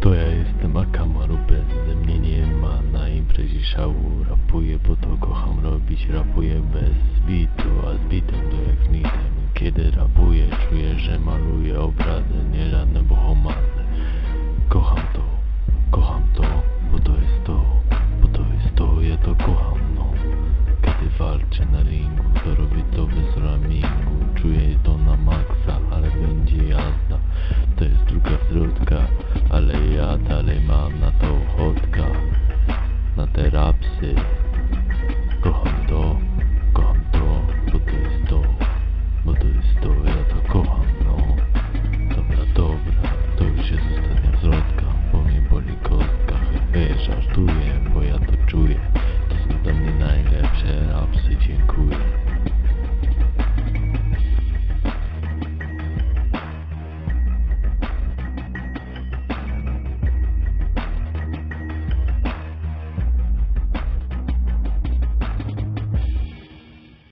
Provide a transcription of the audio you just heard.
To ja jestem Akamaru, ze mnie nie ma. Na imprezie szału Rapuję, bo to kocham robić, rapuję bez bitu, a z bitem Pantera. Kocham to, kocham to, bo to jest to, bo to jest to, ja to kocham, no. Dobra, dobra, to już jest ostatnia wzrodka, bo mnie boli kostka. Hej, żartuję, bo ja to czuję.